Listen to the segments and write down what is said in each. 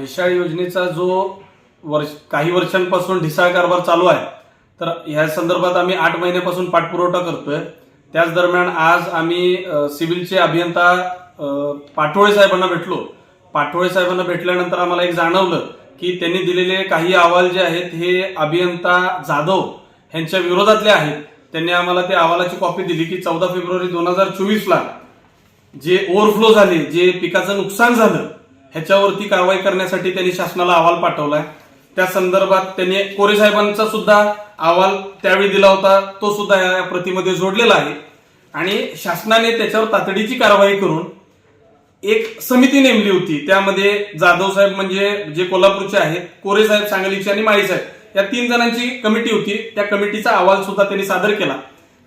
म्हैसाळ योजनेचा जो वर्ष काही वर्षांपासून ढिसाळ कारभार चालू आहे तर ह्या संदर्भात आम्ही आठ महिन्यापासून पाठपुरवठा करतोय. त्याच दरम्यान आज आम्ही सिव्हिलचे अभियंता पाटोळे साहेबांना भेटलो. पाटोळे साहेबांना भेटल्यानंतर आम्हाला एक जाणवलं की त्यांनी दिलेले काही अहवाल जे आहेत हे अभियंता जाधव यांच्या विरोधातले आहेत. त्यांनी आम्हाला त्या अहवालाची कॉपी दिली की चौदा फेब्रुवारी दोन हजार चोवीसला जे ओव्हरफ्लो झाले जे पिकाचं नुकसान झालं ह्याच्यावरती कारवाई करण्यासाठी त्यांनी शासनाला अहवाल पाठवलाय. त्या संदर्भात त्यांनी कोरे साहेबांचा सुद्धा अहवाल त्यावेळी दिला होता. तो सुद्धा या प्रतीमध्ये जोडलेला आहे. आणि शासनाने त्याच्यावर तातडीची कारवाई करून एक समिती नेमली होती. त्यामध्ये जाधव साहेब म्हणजे जे कोल्हापूरचे आहेत कोरे साहेब सांगलीचे आणि माळी साहेब या तीन जणांची कमिटी होती. त्या कमिटीचा अहवाल सुद्धा त्यांनी सादर केला.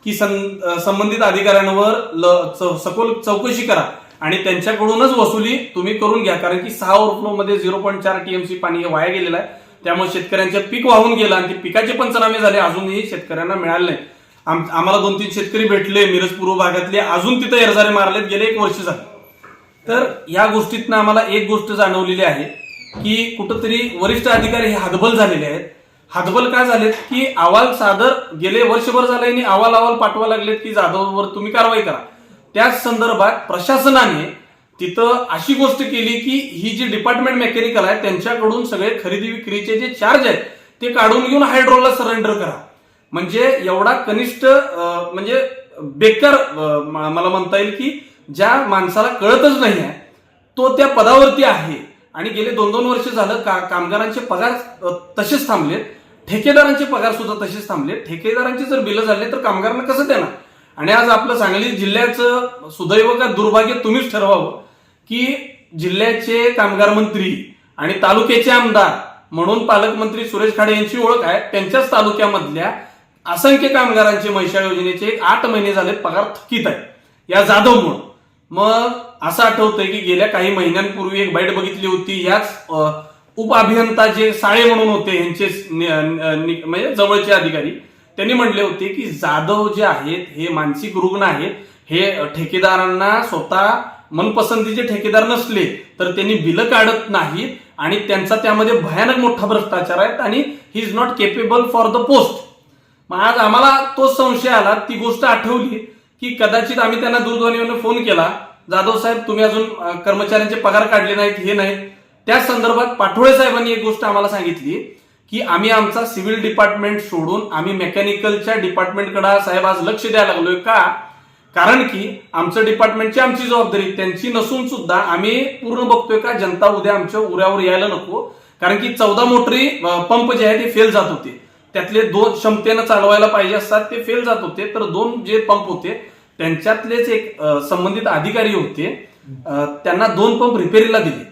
की संबंधित अधिकाऱ्यांवर ल- सखोल चौकशी करा. आणि त्यांच्याकडूनच वसुली तुम्ही करून घ्या कारण की सहा ओव्हरफ्लो मध्ये झिरो पॉईंट चार टीएमसी पाणी हे वाया गेलेलं आहे. त्यामुळे शेतकऱ्यांचे पीक वाहून गेलं आणि ते पिकाचे पंचनामे झाले अजूनही शेतकऱ्यांना मिळाले नाही. आम- आम्हाला दोन तीन शेतकरी भेटले मिरज पूर्व भागातले अजून तिथं एरझारे मारलेत गेले एक वर्ष झालं. तर या गोष्टीतनं आम्हाला एक गोष्ट जाणवलेली आहे की कुठंतरी वरिष्ठ अधिकारी हे हातबल झालेले आहेत. हातबल काय झालेत? की अहवाल सादर गेले वर्षभर झाले आणि अहवाल अहवाल पाठवा लागलेत की जाधववर तुम्ही कारवाई करा. त्याच संदर्भात प्रशासनाने तिथं अशी गोष्ट केली की ही जी डिपार्टमेंट मेकॅनिकल आहे त्यांच्याकडून सगळे खरेदी विक्रीचे जे चार्ज आहेत ते काढून घेऊन हायड्रोलला सरेंडर करा. म्हणजे एवढा कनिष्ठ म्हणजे बेकार मला म्हणता येईल की ज्या माणसाला कळतच नाही आहे तो त्या पदावरती आहे. आणि गेले दोन दोन वर्ष झालं का कामगारांचे पगार तसेच थांबलेत. ठेकेदारांचे पगार सुद्धा तसेच थांबले ठेकेदारांचे जर बिलं झाले तर कामगारांना कसं देणार? आणि आज आपलं सांगली जिल्ह्याचं सुदैव का दुर्भाग्य तुम्हीच ठरवावं की जिल्ह्याचे कामगार मंत्री आणि तालुक्याचे आमदार म्हणून पालकमंत्री सुरेश खाडे यांची ओळख आहे. त्यांच्याच तालुक्यामधल्या असंख्य कामगारांचे महिषाळ योजनेचे आठ महिने झाले पगार थकीत आहे या जाधवमुळं. मग असं आठवतंय की गेल्या काही महिन्यांपूर्वी एक बाईट बघितली होती याच उप अभियंता जे साळे म्हणून होते यांचे म्हणजे जवळचे अधिकारी त्यांनी म्हटले होते की जाधव जे आहेत हे मानसिक रुग्ण आहेत हे ठेकेदारांना स्वतः मनपसंतीचे ठेकेदार नसले तर त्यांनी बिलं काढत नाहीत आणि त्यांचा त्यामध्ये भयानक मोठा भ्रष्टाचार आहे आणि he is not capable for the post मग आज आम्हाला तो संशय आला ती गोष्ट आठवली की कदाचित आम्ही त्यांना दूरध्वनीवरून फोन केला जाधव साहेब तुम्ही अजून कर्मचाऱ्यांचे पगार काढले नाहीत हे नाहीत. त्या संदर्भात पाठोळे साहेबांनी एक गोष्ट आम्हाला सांगितली की आम्ही आमचा सिव्हिल डिपार्टमेंट सोडून आम्ही मेकॅनिकलच्या डिपार्टमेंटकडे साहेब आज लक्ष द्यायला लागलोय का? कारण की आमचं डिपार्टमेंटची आमची जबाबदारी त्यांची नसून सुद्धा आम्ही पूर्ण बघतोय का जनता उद्या आमच्या उऱ्यावर यायला नको. कारण की चौदा मोटरी पंप जे आहे ते फेल जात होते. त्यातले दोन क्षमतेनं चालवायला पाहिजे असतात ते फेल जात होते. तर दोन जे पंप होते त्यांच्यातलेच एक संबंधित अधिकारी होते. त्यांना दोन पंप रिपेरीला दिले.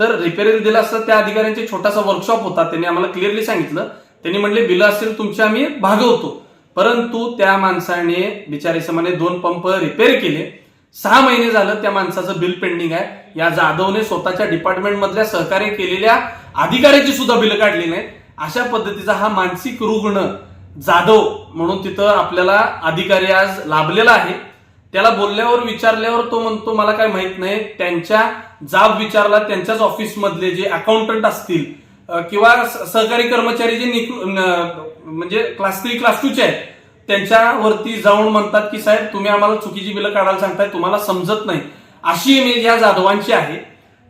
तर रिपेअरिंग दिला असता त्या अधिकाऱ्यांचे छोटासा वर्कशॉप होता. त्यांनी आम्हाला क्लिअरली सांगितलं. त्यांनी म्हणले बिलं असेल तुमचे आम्ही भागवतो. परंतु त्या माणसाने बिचारी समाने दोन पंप रिपेअर केले. सहा महिने झालं त्या माणसाचं बिल पेंडिंग आहे. या जाधवने स्वतःच्या डिपार्टमेंट मधल्या सहकार्य केलेल्या अधिकाऱ्याची सुद्धा बिलं काढली नाहीत अशा पद्धतीचा हा मानसिक रुग्ण जाधव म्हणून तिथं आपल्याला अधिकारी आज लाभलेला आहे. त्याला बोलल्यावर विचारल्यावर तो म्हणतो मला काय माहीत नाही त्यांच्या जाब विचारला त्यांच्याच ऑफिस मधले जे अकाउंटंट असतील किंवा सहकारी कर्मचारी जे म्हणजे क्लास थ्री क्लास टूचे आहेत त्यांच्यावरती जाऊन म्हणतात की साहेब तुम्ही आम्हाला चुकीची बिलं काढायला सांगताय तुम्हाला समजत नाही. अशी इमेज या जाधवांची आहे.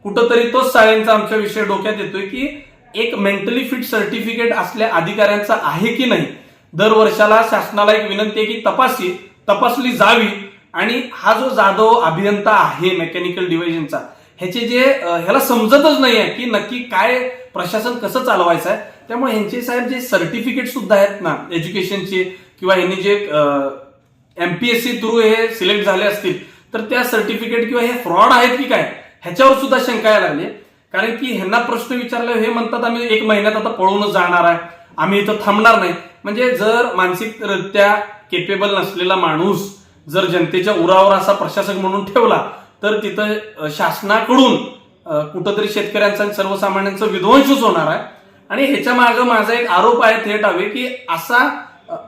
कुठंतरी तोच साळेंचा आमच्या विषय डोक्यात येतोय की एक मेंटली फिट सर्टिफिकेट असल्या अधिकाऱ्यांचा आहे की नाही? दर वर्षाला शासनाला एक विनंती आहे की तपासी तपासली जावी आणि हा जो जाधव अभियंता आहे मेकॅनिकल डिव्हिजनचा ह्याचे जे ह्याला समजतच नाही आहे की नक्की काय प्रशासन कसं चालवायचं आहे. त्यामुळे ह्यांचे साहेब जे सर्टिफिकेट सुद्धा आहेत ना एज्युकेशनचे किंवा यांनी जे एमपीएससी थ्रू हे सिलेक्ट झाले असतील तर त्या सर्टिफिकेट किंवा हे फ्रॉड आहेत की काय ह्याच्यावर सुद्धा शंका यायला लागली. कारण की ह्यांना प्रश्न विचारले हे म्हणतात आम्ही एक महिन्यात आता पळूनच जाणार आहे. आम्ही इथं थांबणार नाही. म्हणजे जर मानसिकरित्या केपेबल नसलेला माणूस जर जनतेच्या उरावर असा प्रशासक म्हणून ठेवला तर तिथं शासनाकडून कुठंतरी शेतकऱ्यांचा आणि सर्वसामान्यांचा विध्वंसच होणार आहे. आणि ह्याच्या मागे माझा एक आरोप आहे थेट हवे की असा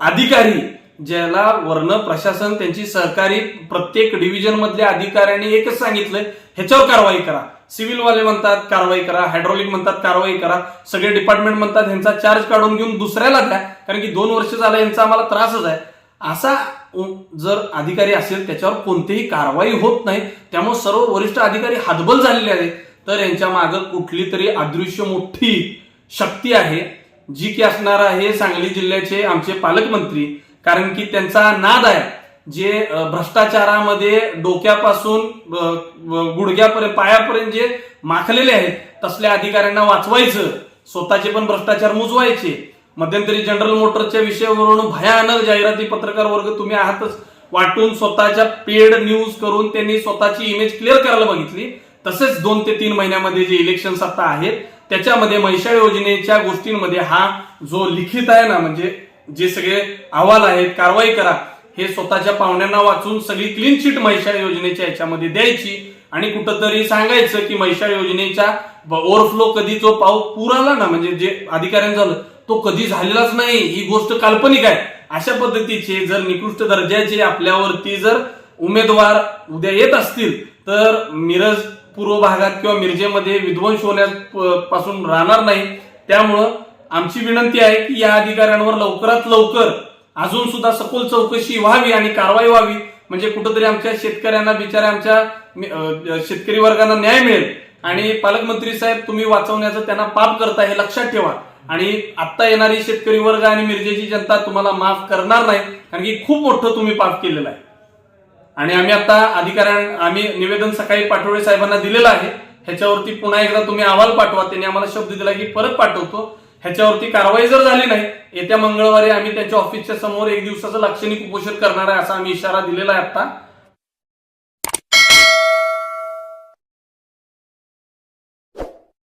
अधिकारी ज्याला वर्ण प्रशासन त्यांची सहकारी प्रत्येक डिव्हिजन मधल्या अधिकाऱ्यांनी एकच सांगितलंय ह्याच्यावर कारवाई करा. सिव्हिलवाले म्हणतात कारवाई करा. हायड्रॉलिक म्हणतात कारवाई करा. सगळे डिपार्टमेंट म्हणतात ह्यांचा चार्ज काढून घेऊन दुसऱ्याला द्या. कारण की दोन वर्ष झालं यांचा आम्हाला त्रासच आहे. असा जर अधिकारी असेल त्याच्यावर कोणतीही कारवाई होत नाही. त्यामुळे सर्व वरिष्ठ अधिकारी हातबल झालेले आहेत. तर यांच्या मागं कुठली तरी अदृश्य मोठी शक्ती आहे जी की असणार आहे सांगली जिल्ह्याचे आमचे पालकमंत्री. कारण की त्यांचा नाद आहे जे भ्रष्टाचारामध्ये डोक्यापासून गुडघ्यापर्यंत पायापर्यंत जे माखलेले आहेत तसल्या अधिकाऱ्यांना वाचवायचं. स्वतःचे पण भ्रष्टाचार मुजवायचे. मध्यंतरी जनरल मोटरच्या विषयावरून भयानक जाहिराती पत्रकार वर्ग तुम्ही आहातच. वाटून स्वतःच्या पेड न्यूज करून त्यांनी स्वतःची इमेज क्लिअर करायला बघितली. तसेच दोन ते तीन महिन्यामध्ये जे इलेक्शन आता आहेत त्याच्यामध्ये महिषाळ योजनेच्या गोष्टींमध्ये हा जो लिखित आहे ना म्हणजे जे सगळे अहवाल आहेत कारवाई करा हे स्वतःच्या पाहुण्यांना वाचून सगळी क्लीन चिट महिषाळ योजनेच्या याच्यामध्ये द्यायची. आणि कुठंतरी सांगायचं की महिषाळ योजनेच्या ओव्हरफ्लो कधी जो पाऊस पूर आला ना म्हणजे जे अधिकाऱ्यांनी झालं तो कधी झालेलाच नाही ही गोष्ट काल्पनिक आहे. अशा पद्धतीचे जर निकृष्ट दर्जाचे आपल्यावरती जर उमेदवार उद्या येत असतील तर मिरज पूर्व भागात किंवा मिरजेमध्ये विध्वंस होण्यापासून राहणार नाही. त्यामुळं आमची विनंती आहे की या अधिकाऱ्यांवर लवकरात लवकर अजून सुद्धा सखोल चौकशी व्हावी आणि कारवाई व्हावी. म्हणजे कुठंतरी आमच्या शेतकऱ्यांना बिचाऱ्या आमच्या शेतकरी वर्गांना न्याय मिळेल. आणि पालकमंत्री साहेब तुम्ही वाचवण्याचं त्यांना पाप करता हे लक्षात ठेवा. आणि आता येणारी शेतकरी वर्ग आणि मिरजेची जनता तुम्हाला माफ करणार नाही कारण की खूप मोठं तुम्ही पाप केलेलं आहे. आणि आम्ही आता अधिकाऱ्यां आम्ही निवेदन सकाळी पाटोळे साहेबांना दिलेलं आहे. ह्याच्यावरती पुन्हा एकदा तुम्ही अहवाल पाठवा त्यांनी आम्हाला शब्द दिला की परत पाठवतो. ह्याच्यावरती कारवाई जर झाली नाही येत्या मंगळवारी आम्ही त्यांच्या ऑफिसच्या समोर एक दिवसाचं लाक्षणिक उपोषण करणार आहे असा आम्ही इशारा दिलेला आहे आता